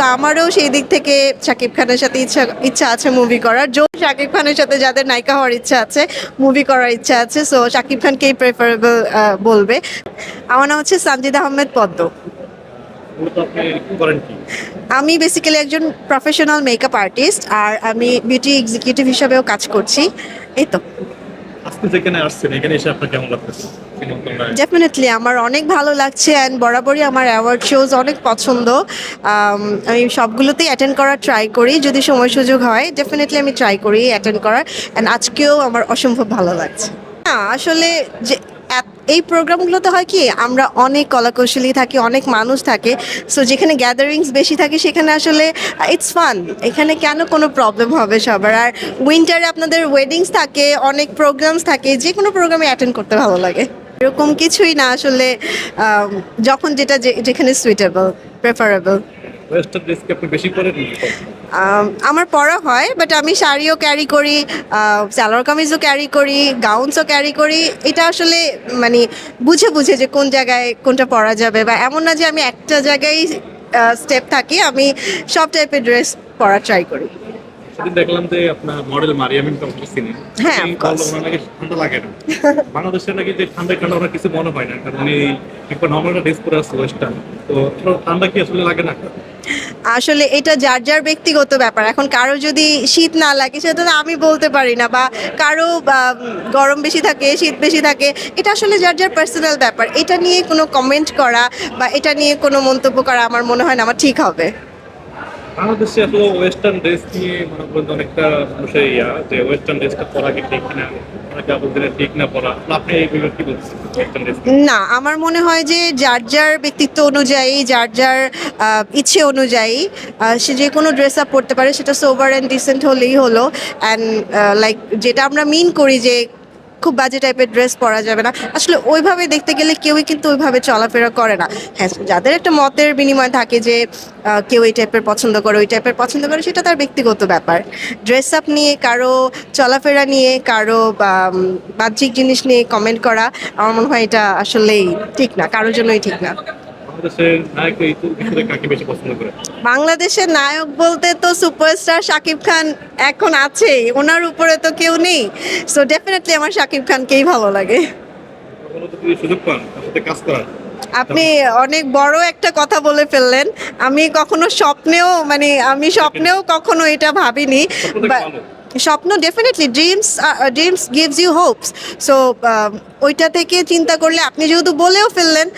So আমারও সেই দিক থেকে শাকিব খানের সাথে ইচ্ছা ইচ্ছা আছে মুভি করার। জো শাকিব খানের সাথে যাদের নায়িকা হওয়ার ইচ্ছা আছে মুভি করার ইচ্ছা আছে সো শাকিব খানকেই প্রেফারেবল বলবে। আমার নাম হচ্ছে সানজিদ আহমেদ পদ্ম। আমি বেসিক্যালি একজন প্রফেশনাল মেকআপ আর্টিস্ট আর আমি বিউটি এক্সিকিউটিভ হিসাবেও কাজ করছি। এই তো। আসছেন এখানে এসে কেমন ডেফিনেটলি আমার অনেক ভালো লাগছে অ্যান্ড বরাবরই আমার অ্যাওয়ার্ড শোজ অনেক পছন্দ। Um, আমি সবগুলোতেই অ্যাটেন্ড করার ট্রাই করি যদি সময় সুযোগ হয় ডেফিনেটলি আমি ট্রাই করি অ্যাটেন্ড করার। অ্যান্ড আজকেও আমার অসম্ভব ভালো লাগছে। না আসলে যে এই প্রোগ্রামগুলোতে হয় কি, আমরা অনেক কলাকৌশলী থাকি, অনেক মানুষ থাকে সো যেখানে গ্যাদারিংস বেশি থাকে সেখানে আসলে ইটস ফান এখানে কেন কোনো প্রবলেম হবে সবার? আর উইন্টারে আপনাদের ওয়েডিংস থাকে, অনেক প্রোগ্রামস থাকে যে কোনো প্রোগ্রামে অ্যাটেন্ড করতে ভালো লাগে। এরকম কিছুই না আসলে যখন যেটা যেখানে সুইটেবল প্রেফারেবল ওয়েস্টার্ন ড্রেস কি আপনি বেশি পরেন। আমার পরা হয় বাট আমি শাড়িও ক্যারি করি সালোয়ার কামিজও ক্যারি করি গাউনসও ক্যারি করি। এটা আসলে মানে বুঝে বুঝে যে কোন জায়গায় কোনটা পরা যাবে বা এমন না যে আমি একটা জায়গায় স্টেপ থাকি আমি সব টাইপের ড্রেস পরা ট্রাই করি। সেদিন দেখলাম যে আপনার মডেল মারিয়ামিন হ্যাঁ, নাকি ঠান্ডা লাগে না। বাংলাদেশে নাকি যে ঠান্ডা ঠান্ডা ওনার কিছু মনে হয় না কারণ উনি একবার নর্মাল ড্রেস পরে আসছে ওয়েস্টার্ন তো ঠান্ডা কি আসলে লাগে না? আসলে এটা যার যার ব্যক্তিগত ব্যাপার। এখন কারও যদি শীত না লাগে, সেটা তো আমি বলতে পারি না বা কারও গরম বেশি থাকে, শীত বেশি থাকে, এটা আসলে যার যার পার্সোনাল ব্যাপার। এটা নিয়ে কোনো কমেন্ট করা বা এটা নিয়ে কোনো মন্তব্য করা আমার মনে হয় না, আমার ঠিক হবে। বাংলাদেশে আসলে ওয়েস্টার্ন ড্রেস নিয়ে মনে করেন অনেকটা মানুষের ইয়া, যে ওয়েস্টার্ন ড্রেসটা পরা কি ঠিক না? আমার মনে হয় যে যার যার ব্যক্তিত্ব অনুযায়ী, যার যার ইচ্ছে অনুযায়ী সে যে কোনো ড্রেস আপ পড়তে পারে, সেটা সোভার অ্যান্ড ডিসেন্ট হলেই হলো। অ্যান্ড লাইক যেটা আমরা মিন করি যে খুব বাজে টাইপের ড্রেস পরা যাবে না। আসলে ওইভাবে দেখতে গেলে কেউই কিন্তু ওইভাবে চলাফেরা করে না। হ্যাঁ যাদের একটা মতের বিনিময় থাকে যে কেউ এই টাইপের পছন্দ করে, ওই টাইপের পছন্দ করে, সেটা তার ব্যক্তিগত ব্যাপার। ড্রেস আপ নিয়ে, কারও চলাফেরা নিয়ে, কারও বাহ্যিক জিনিস নিয়ে কমেন্ট করা, আমার মনে হয় এটা আসলেই ঠিক না, কারোর জন্যই ঠিক না। বাংলাদেশের নায়ক ভিতরে কাকে বেশি পছন্দ করে? বাংলাদেশের নায়ক বলতে তো সুপারস্টার শাকিব খান এখন আছেই ওনার উপরে তো কেউ নেই। সো ডেফিনেটলি আমার শাকিব খানকেই ভালো লাগে। সুযোগ পান? কাজ করার? আপনি অনেক বড় একটা কথা বলে ফেললেন। আমি কখনো স্বপ্নেও মানে আমি স্বপ্নেও কখনো এটা ভাবিনি। স্বপ্ন definitely dreams dreams gives you hopes so ওইটা থেকে চিন্তা করলে আপনি যেহেতু বলেও ফেললেন।